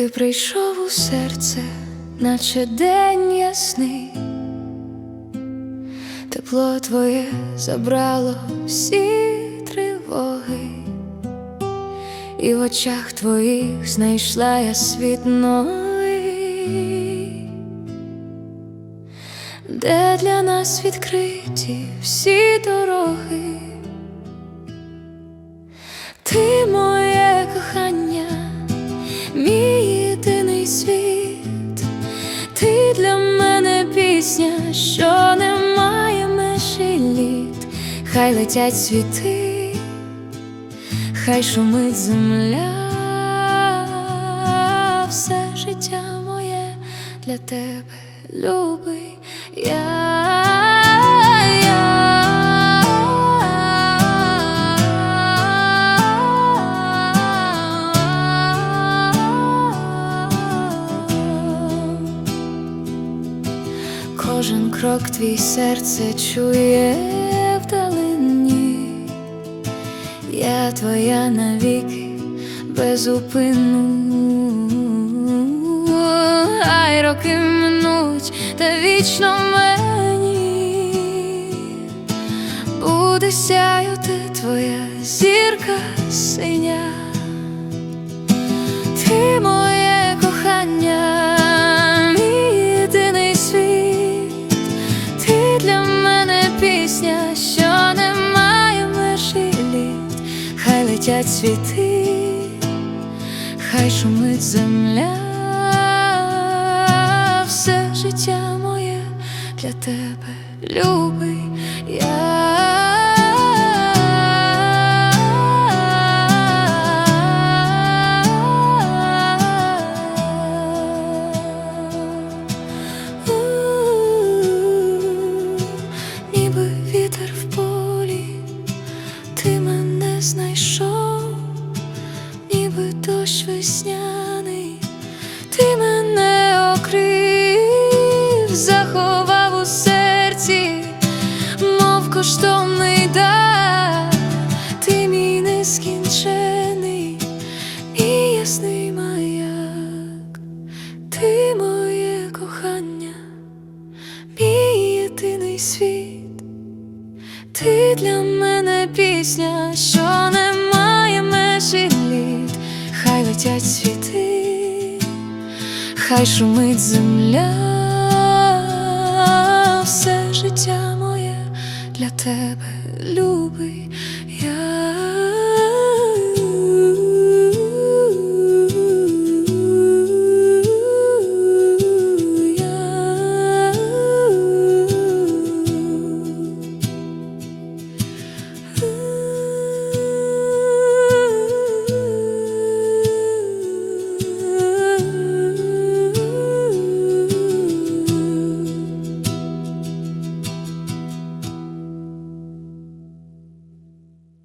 Ти прийшов у серце, наче день ясний, тепло твоє забрало всі тривоги, і в очах твоїх знайшла я світ новий, де для нас відкриті всі дороги. Пісня, що не має межі літ, хай летять світи, хай шумить земля, все життя моє для тебе, любий я. Кожен крок твій серце чує вдалині, я твоя навіки безупинну. Хай роки минуть, та вічно мені буде сяяти твоя зірка синя. Летять світи, хай шумить земля, все життя моє для тебе, любий я. Знайшов, ти моє кохання мій єдиний світ, ти для мене пісня, що не має межі літ, хай летять світи, хай шумить земля, все життя моє для тебе, любий.